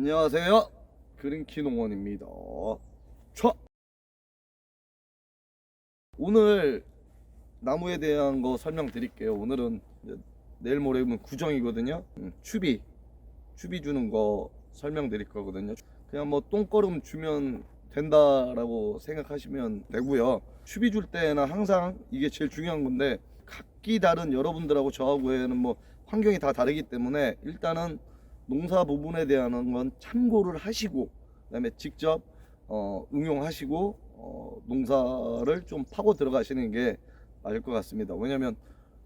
안녕하세요. 그린키 농원입니다. 차. 오늘 나무에 대한 거 설명드릴게요. 오늘은 내일 모레면 구정이거든요. 음, 추비, 추비 주는 거 설명드릴 거거든요. 그냥 뭐 똥거름 주면 된다라고 생각하시면 되고요. 추비 줄 때나 항상 이게 제일 중요한 건데 각기 다른 여러분들하고 저하고에는 뭐 환경이 다 다르기 때문에 일단은 농사 부분에 대한 건 참고를 하시고 그다음에 직접 어, 응용하시고 어, 농사를 좀 파고 들어가시는 게 맞을 것 같습니다. 왜냐하면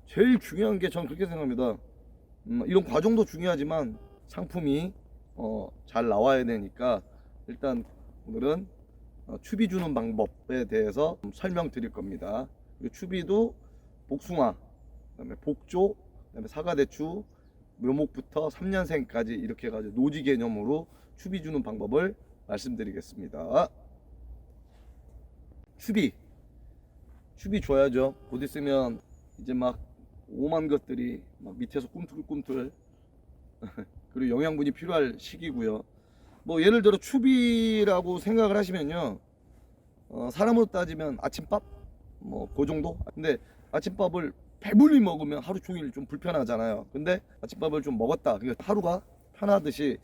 제일 중요한 게전 그렇게 생각합니다. 음, 이런 과정도 중요하지만 상품이 어, 잘 나와야 되니까 일단 오늘은 어, 추비 주는 방법에 대해서 좀 설명드릴 겁니다. 추비도 복숭아, 그다음에 복조, 그다음에 사과 대추, 묘목부터 3년생까지 이렇게 해가지고 노지 개념으로 추비 주는 방법을 말씀드리겠습니다. 추비, 추비 줘야죠. 곧 있으면 이제 막 오만 것들이 막 밑에서 꿈틀꿈틀 그리고 영양분이 필요할 시기고요. 뭐 예를 들어 추비라고 생각을 하시면요. 어, 사람으로 따지면 아침밥 뭐 그 정도. 근데 아침밥을 배불리 먹으면 하루 종일 좀 불편하잖아요. 근데 아침밥을 좀 먹었다. 하루가 편하듯이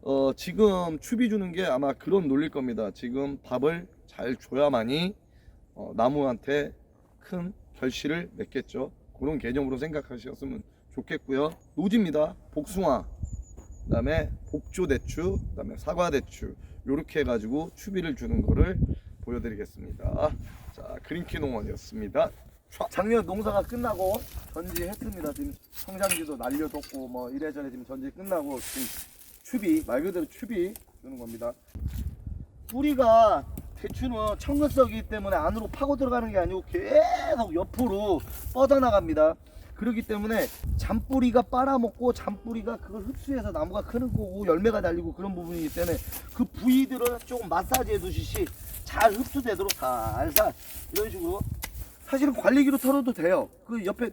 어, 지금 추비 주는 게 아마 그런 논리일 겁니다. 지금 밥을 잘 줘야만이 어, 나무한테 큰 결실을 맺겠죠. 그런 개념으로 생각하셨으면 좋겠고요. 노지입니다. 복숭아, 그다음에 복조 대추, 그다음에 사과 대추 이렇게 해가지고 추비를 주는 거를 보여드리겠습니다. 자, 그린키 농원이었습니다. 자, 작년 농사가 끝나고 전지했습니다. 지금 성장기도 날려줬고 뭐 이래저래 지금 전지 끝나고 지금 추비 말 그대로 추비 주는 겁니다. 뿌리가 대추는 청근석이기 때문에 안으로 파고 들어가는 게 아니고 계속 옆으로 뻗어나갑니다. 그렇기 때문에 잔뿌리가 빨아먹고 잔뿌리가 그걸 흡수해서 나무가 크는 거고 열매가 달리고 그런 부분이기 때문에 그 부위들을 조금 마사지해 두시시 잘 흡수되도록 살살 이런 식으로 사실은 관리기로 털어도 돼요. 그 옆에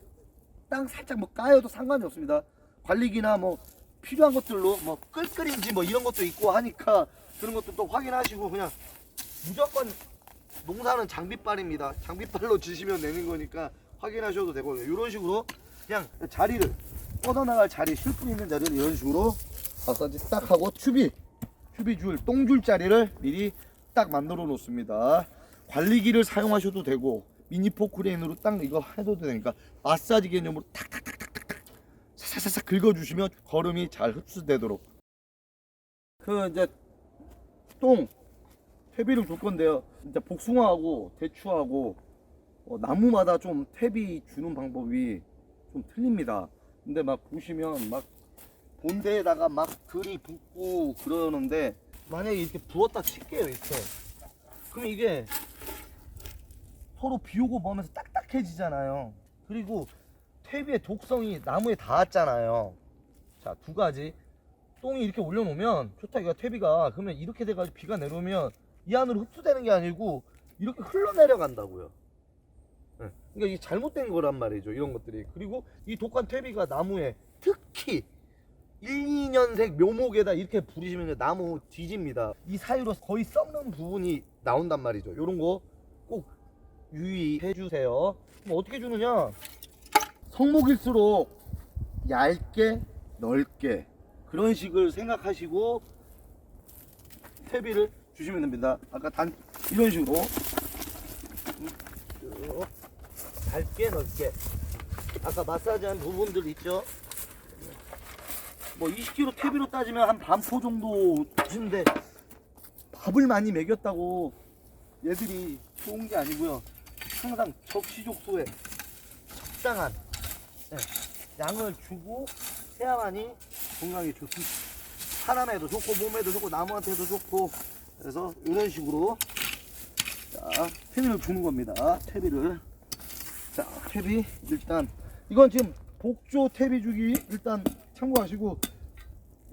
땅 살짝 뭐 까여도 상관이 없습니다. 관리기나 뭐 필요한 것들로 뭐 끌끌인지 뭐 이런 것도 있고 하니까 그런 것도 또 확인하시고 그냥 무조건 농사는 장비빨입니다. 장비빨로 지시면 되는 거니까 확인하셔도 되고요. 이런 식으로 그냥 자리를 뻗어나갈 자리, 실품 있는 자리를 이런 식으로 마사지 딱 하고 튜비, 튜비 줄, 똥줄 자리를 미리 딱 만들어 놓습니다. 관리기를 사용하셔도 되고 미니 포크레인으로 딱 이거 해도 되니까 마사지 개념으로 탁탁탁탁탁 사사사사 긁어주시면 거름이 잘 흡수되도록 그 이제 똥 퇴비를 줄 건데요. 진짜 복숭아하고 대추하고 어, 나무마다 좀 퇴비 주는 방법이 좀 틀립니다. 근데 막 보시면 막 본대에다가 막 들이 붓고 그러는데 만약에 이렇게 부었다 칠게요 이렇게 그럼 이게 서로 비오고 보면서 딱딱해지잖아요. 그리고 퇴비의 독성이 나무에 닿았잖아요. 자, 두 가지. 똥이 이렇게 올려놓으면 좋다 이거 퇴비가 그러면 이렇게 돼가지고 비가 내려오면 이 안으로 흡수되는 게 아니고 이렇게 흘러내려간다고요. 예, 그러니까 이게 잘못된 거란 말이죠. 이런 것들이. 그리고 이 독한 퇴비가 나무에 특히 1, 2년생 묘목에다 이렇게 부리시면 나무 뒤집니다. 이 사이로 거의 썩는 부분이 나온단 말이죠. 이런 거 꼭 유의해 주세요. 그럼 어떻게 주느냐? 성목일수록 얇게 넓게 그런 식을 생각하시고 퇴비를 주시면 됩니다. 아까 단 이런 식으로 쭉 얇게 넓게 아까 마사지한 부분들 있죠? 뭐 20kg 퇴비로 따지면 한 반포 정도 주는데 밥을 많이 먹였다고 얘들이 좋은 게 아니고요. 항상 적시족소에 적당한 네, 양을 주고 해야만이 건강에 좋습니다. 사람에도 좋고 몸에도 좋고 나무한테도 좋고 그래서 이런 식으로 자 퇴비를 주는 겁니다. 퇴비를 자 퇴비 일단 이건 지금 복조 퇴비 주기 일단 참고하시고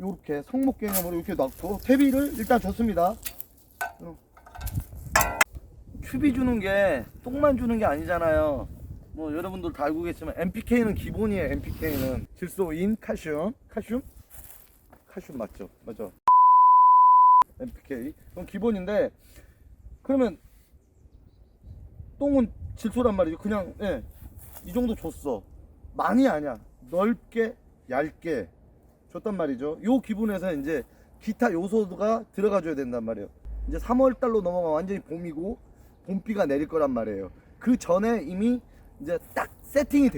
요렇게 성목 개념으로 이렇게 넣고 퇴비를 일단 줬습니다. 어. 큐비 주는 게 똥만 주는 게 아니잖아요. 뭐 여러분들 다 알고 계시지만 NPK는 기본이에요. NPK는 질소인 칼슘, 칼슘, 칼슘 맞죠? 맞죠? NPK. 그럼 기본인데 그러면 똥은 질소란 말이죠. 그냥 예, 이 정도 줬어. 많이 아니야. 넓게 얇게 줬단 말이죠. 요 기분에서 이제 기타 요소가 들어가줘야 된단 말이에요. 이제 3월 달로 넘어가 완전히 봄이고 봄비가 내릴 거란 말이에요. 그 전에 이미 이제 딱 세팅이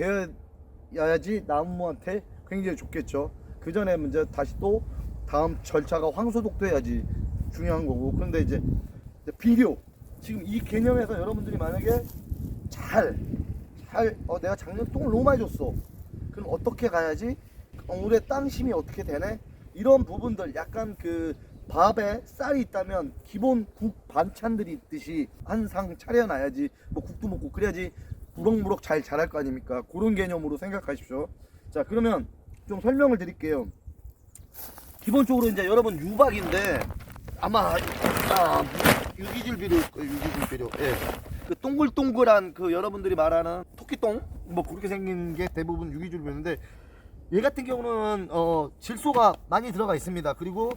되어야지 나무한테 굉장히 좋겠죠. 그 전에 이제 다시 또 다음 절차가 황소독도 해야지 중요한 거고. 그런데 이제 비료 지금 이 개념에서 여러분들이 만약에 잘, 잘, 어, 내가 작년 똥을 너무 많이 줬어. 그럼 어떻게 가야지? 어, 올해 땅심이 어떻게 되네? 이런 부분들 약간 그 밥에 쌀이 있다면 기본 국 반찬들이 있듯이 한 상 차려놔야지 뭐 국도 먹고 그래야지 무럭무럭 잘 자랄 거 아닙니까? 그런 개념으로 생각하십시오. 자 그러면 좀 설명을 드릴게요. 기본적으로 이제 여러분 유박인데 아마 아, 유기질 비료 유기질 비료 예. 그 동글동글한 그 여러분들이 말하는 토끼똥 뭐 그렇게 생긴 게 대부분 유기질 비료인데 얘 같은 경우는 어 질소가 많이 들어가 있습니다. 그리고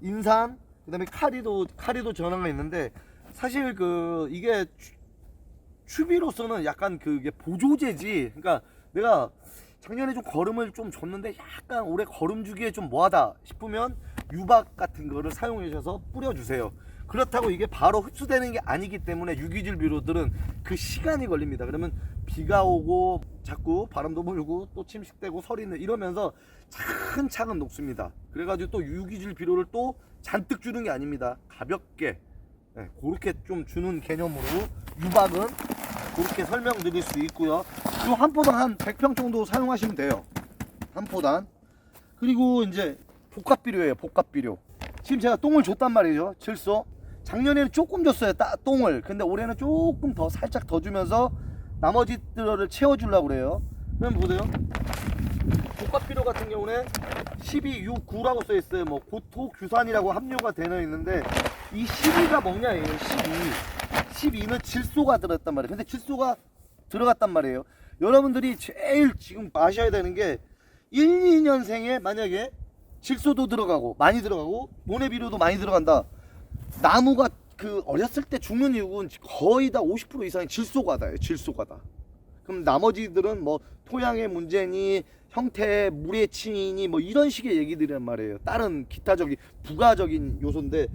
인산 그다음에 카리도 카리도 전화가 있는데 사실 그 이게 추- 추비로서는 약간 그게 보조제지. 그러니까 내가 작년에 좀 거름을 좀 줬는데 약간 올해 거름 주기에 좀 뭐하다 싶으면 유박 같은 거를 사용해 주셔서 뿌려주세요. 그렇다고 이게 바로 흡수되는 게 아니기 때문에 유기질 비료들은 그 시간이 걸립니다. 그러면 비가 오고 자꾸 바람도 불고 또 침식되고 서리는 이러면서 차근차근 녹습니다. 그래가지고 또 유기질 비료를 또 잔뜩 주는 게 아닙니다. 가볍게 네, 그렇게 좀 주는 개념으로 유박은 그렇게 설명드릴 수 있고요. 이 한 포당 한 100평 정도 사용하시면 돼요. 한 포당. 그리고 이제 복합 비료예요. 복합 비료. 지금 제가 똥을 줬단 말이죠. 질소. 작년에는 조금 줬어요. 따, 똥을. 근데 올해는 조금 더 살짝 더 주면서 나머지 들을 채워주려고 그래요. 그럼 보세요. 비료 같은 경우는 12, 6, 9라고 써 있어요. 뭐 고토, 규산이라고 함유가 되어 있는데 이 12가 뭐냐 예요. 12. 12는 질소가 들었단 말이에요. 근데 질소가 들어갔단 말이에요. 여러분들이 제일 지금 아셔야 되는 게 1, 2년생에 만약에 질소도 들어가고 많이 들어가고 모내비료도 많이 들어간다. 나무가 그 어렸을 때 죽는 이유는 거의 다 50% 이상이 질소가다예요. 질소가다. 그럼 나머지들은 뭐 토양의 문제니 형태, 물의 침이니 뭐 이런 식의 얘기들이란 말이에요. 다른 기타적인 부가적인 요소인데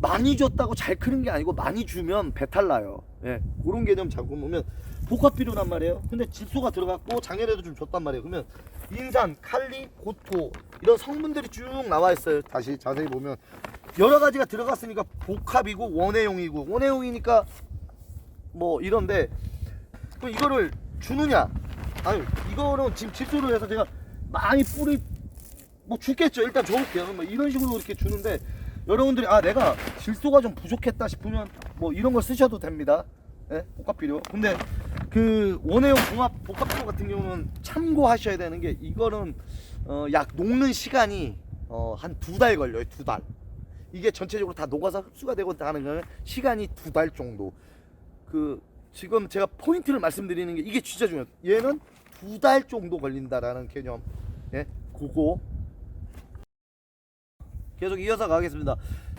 많이 줬다고 잘 크는 게 아니고 많이 주면 배탈 나요. 예, 그런 개념 잡고 보면 복합 비료란 말이에요. 근데 질소가 들어갔고 작년에도 좀 줬단 말이에요. 그러면 인산, 칼리, 고토 이런 성분들이 쭉 나와 있어요. 다시 자세히 보면 여러 가지가 들어갔으니까 복합이고 원해용이고 원해용이니까 뭐 이런데 그럼 이거를 주느냐? 아니 이거는 지금 질소를 해서 제가 많이 뿌리 뭐 주겠죠. 일단 줘볼게요. 뭐 이런 식으로 이렇게 주는데 여러분들이 아 내가 질소가 좀 부족했다 싶으면 뭐 이런 걸 쓰셔도 됩니다. 예? 복합 비료. 근데 그 원해용 종합 복합 비료 같은 경우는 참고하셔야 되는 게 이거는 어, 약 녹는 시간이 어, 한 두 달 걸려요. 두 달. 이게 전체적으로 다 녹아서 흡수가 되고 하는 거는 시간이 두 달 정도. 그 지금 제가 포인트를 말씀드리는 게 이게 진짜 중요해요. 얘는 두 달 정도 걸린다라는 개념. 예, 그거 계속 이어서 가겠습니다.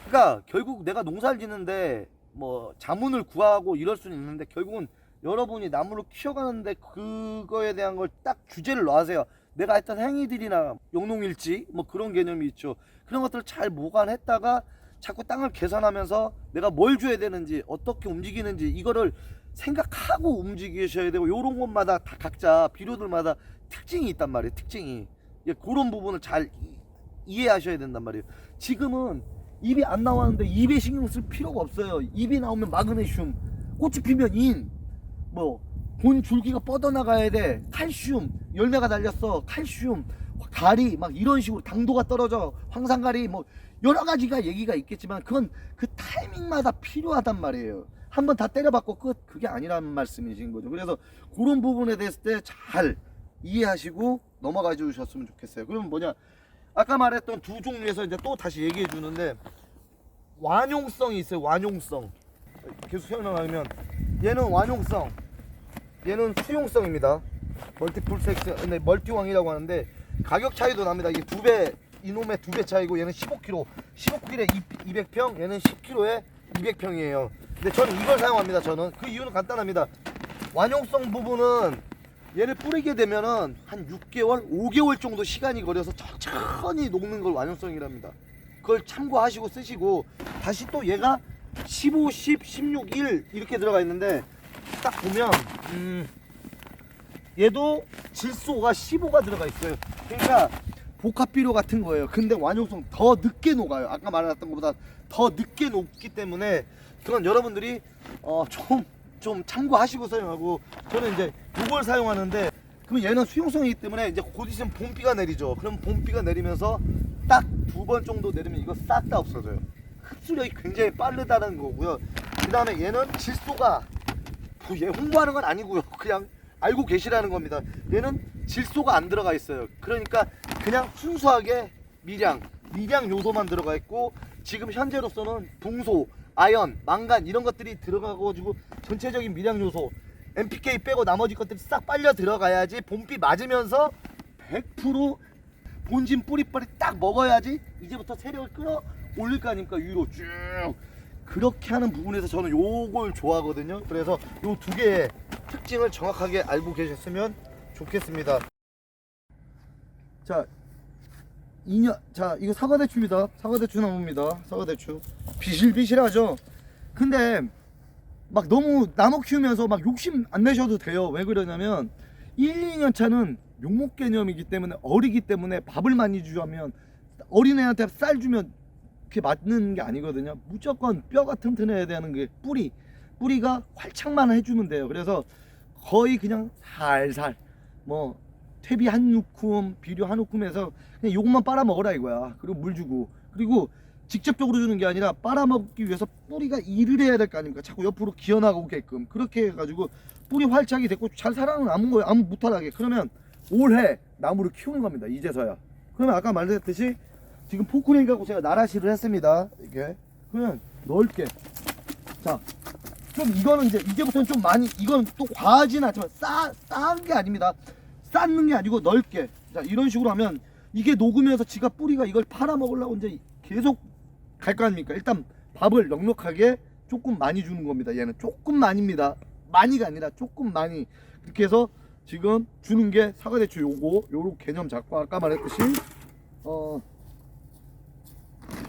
그러니까 결국 내가 농사를 짓는데 뭐 자문을 구하고 이럴 수는 있는데 결국은 여러분이 나무를 키워가는데 그거에 대한 걸딱 주제를 놔세요. 내가 했던 행위들이나 영농일지 뭐 그런 개념이 있죠. 그런 것들을 잘 보관했다가 자꾸 땅을 계산하면서 내가 뭘 줘야 되는지 어떻게 움직이는지 이거를 생각하고 움직이셔야 되고 요런 것마다 다 각자 비료들마다 특징이 있단 말이에요. 특징이 예, 그런 부분을 잘 이- 이해하셔야 된단 말이에요. 지금은 입이 안 나왔는데 입에 신경 쓸 필요가 없어요. 입이 나오면 마그네슘, 꽃이 피면 인, 뭐 본 줄기가 뻗어나가야 돼. 칼슘, 열매가 달렸어. 칼슘, 가리 막 이런 식으로 당도가 떨어져. 황산가리 뭐 여러 가지가 얘기가 있겠지만 그건 그 타이밍마다 필요하단 말이에요. 한 번 다 때려박고 끝 그게 아니라는 말씀이신 거죠. 그래서 그런 부분에 때잘 이해하시고 넘어가 주셨으면 좋겠어요. 그러면 뭐냐? 아까 말했던 두 종류에서 이제 또 다시 얘기해 주는데 완용성이 있어요. 완용성. 계속 설명하면 얘는 완용성, 얘는 수용성입니다. 멀티플 섹스, 근데 멀티왕이라고 하는데 가격 차이도 납니다. 이게 두 배 이놈의 두 배 차이고 얘는 15kg 15kg에 200평 얘는 10kg에 200평이에요. 근데 저는 이걸 사용합니다 저는. 그 이유는 간단합니다. 완용성 부분은 얘를 뿌리게 되면은 한 6개월 5개월 정도 시간이 걸려서 천천히 녹는 걸 완용성이랍니다. 그걸 참고하시고 쓰시고 다시 또 얘가 15, 10, 16, 1 이렇게 들어가 있는데 딱 보면 음 얘도 질소가 15가 들어가 있어요. 그러니까 복합비료 같은 거예요. 근데 완용성 더 늦게 녹아요. 아까 말했던 것보다 더 늦게 녹기 때문에 그건 여러분들이 어, 좀, 좀 참고하시고 사용하고 저는 이제 이걸 사용하는데 그럼 얘는 수용성이기 때문에 이제 곧 있으면 봄비가 내리죠. 그럼 봄비가 내리면서 딱 두 번 정도 내리면 이거 싹 다 없어져요. 흡수력이 굉장히 빠르다는 거고요. 그 다음에 얘는 질소가 뭐얘 홍보하는 건 아니고요. 그냥 알고 계시라는 겁니다. 얘는 질소가 안 들어가 있어요. 그러니까 그냥 순수하게 미량, 미량 요소만 들어가 있고 지금 현재로서는 붕소, 아연, 망간 이런 것들이 들어가가지고 전체적인 미량 요소 NPK 빼고 나머지 것들이 싹 빨려 들어가야지 봄비 맞으면서 100% 본진 뿌리빨이 딱 먹어야지 이제부터 세력을 끌어 올릴 거 아닙니까 위로 쭉 그렇게 하는 부분에서 저는 요걸 좋아하거든요. 그래서 요 두 개의 특징을 정확하게 알고 계셨으면 좋겠습니다. 자 2년 자 이거 사과대추입니다. 사과대추 나무입니다. 사과대추. 비실비실하죠? 근데 막 너무 나무 키우면서 막 욕심 안 내셔도 돼요. 왜 그러냐면 1, 2년 차는 용목 개념이기 때문에 어리기 때문에 밥을 많이 주면 어린애한테 쌀 주면 그게 맞는 게 아니거든요. 무조건 뼈가 튼튼해야 되는 게 뿌리. 뿌리가 활착만 해주면 돼요. 그래서 거의 그냥 살살 뭐 퇴비 한 움큼, 비료 한 움큼해서 그냥 요것만 빨아 먹어라 이거야. 그리고 물 주고 그리고 직접적으로 주는 게 아니라 빨아먹기 위해서 뿌리가 일을 해야 될 거 아닙니까? 자꾸 옆으로 기어나오게끔 그렇게 해가지고 뿌리 활착이 됐고 잘 살아는 남은 거예요. 아무 무탈하게. 그러면 올해 나무를 키우는 겁니다. 이제서야. 그러면 아까 말했듯이 지금 포크레인 갖고 제가 나라시를 했습니다. 이게 그러면 넓게. 자, 좀 이거는 이제 이제부터는 좀 많이 이건 또 과하진 않지만 싸싼 게 아닙니다. 쌓는 게 아니고 넓게. 자, 이런 식으로 하면 이게 녹으면서 지가 뿌리가 이걸 팔아 먹으려고 이제 계속 갈 거 아닙니까? 일단 밥을 넉넉하게 조금 많이 주는 겁니다. 얘는 조금 많이입니다. 많이가 아니라 조금 많이 이렇게 해서 지금 주는 게 사과대추 요거 요런 개념 잡고 아까 말했듯이 어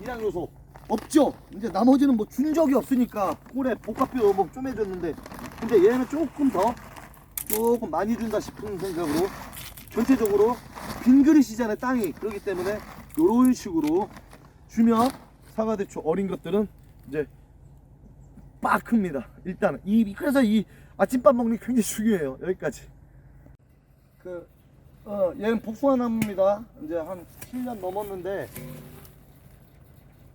미량 요소 없죠. 이제 나머지는 뭐 준 적이 없으니까 꿀에 복합비료 뭐좀 해줬는데 근데 얘는 조금 더 조금 많이 준다 싶은 생각으로 전체적으로 빈 그릇이잖아요 땅이 그렇기 때문에 요런 식으로 주면 사과대추 어린 것들은 이제 빡 큽니다. 일단은. 이 그래서 이 아침밥 먹는 게 굉장히 중요해요. 여기까지. 그 어, 얘는 복숭아 나무입니다. 이제 한 7년 넘었는데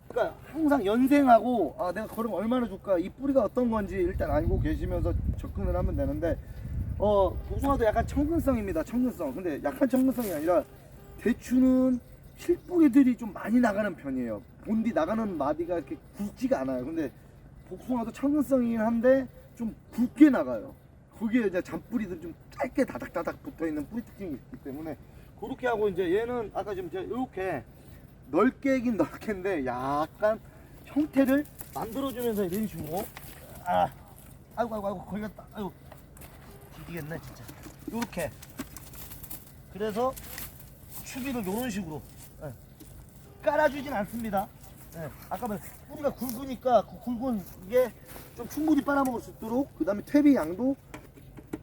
그러니까 항상 연생하고 아 내가 그럼 얼마나 줄까? 이 뿌리가 어떤 건지 일단 알고 계시면서 접근을 하면 되는데 어 복숭아도 약간 청근성입니다 청근성. 근데 약간 청근성이 아니라 대추는 실뿌리들이 좀 많이 나가는 편이에요. 본디 나가는 마디가 이렇게 굵지가 않아요. 근데 복숭아도 청근성이긴 한데 좀 굵게 나가요. 그게 이제 잔뿌리들이 좀 짧게 다닥다닥 붙어있는 뿌리 특징이 있기 때문에 그렇게 하고 이제 얘는 아까 지금 제가 이렇게 넓게긴 넓게인데 약간 형태를 만들어주면서 식으로 아 아이고 아이고 아이고 걸렸다 아이고 뒤지겠네 진짜 요렇게 그래서 추비를 요런 식으로 예. 깔아주진 않습니다 예. 아까 말 뿌리가 굵으니까 그 굵은 게좀 충분히 빨아먹을 수 있도록 그 다음에 퇴비 양도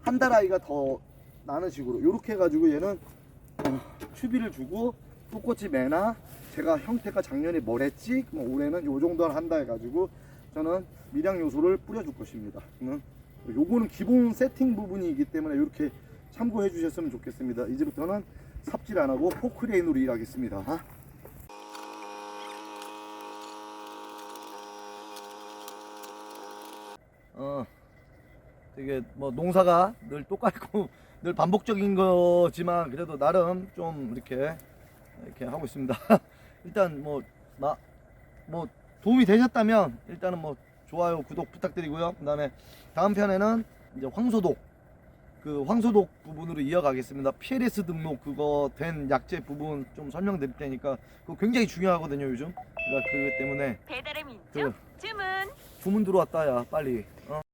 한 달 아이가 더 나는 식으로 요렇게 해가지고 얘는 어, 추비를 주고 똥꼬치 매나 제가 형태가 작년에 뭘 했지? 그럼 올해는 요 정도 한다 해가지고 저는 미량 요소를 뿌려줄 것입니다. 음, 요거는 기본 세팅 부분이기 때문에 이렇게 참고해 주셨으면 좋겠습니다. 이제부터는 삽질 안 하고 포크레인으로 일하겠습니다. 어, 되게 뭐 농사가 늘 똑같고 늘 반복적인 거지만 그래도 나름 좀 이렇게 이렇게 하고 있습니다. 일단 뭐, 마, 뭐 도움이 되셨다면 일단은 뭐 좋아요, 구독 부탁드리고요. 그 다음에 다음 편에는 이제 황소독 그 황소독 부분으로 이어가겠습니다. PLS 등록 그거 된 약재 부분 좀 설명드릴 테니까 그거 굉장히 중요하거든요 요즘. 그러니까 그 때문에 배달의 민족 그 주문 주문 들어왔다야 빨리. 어?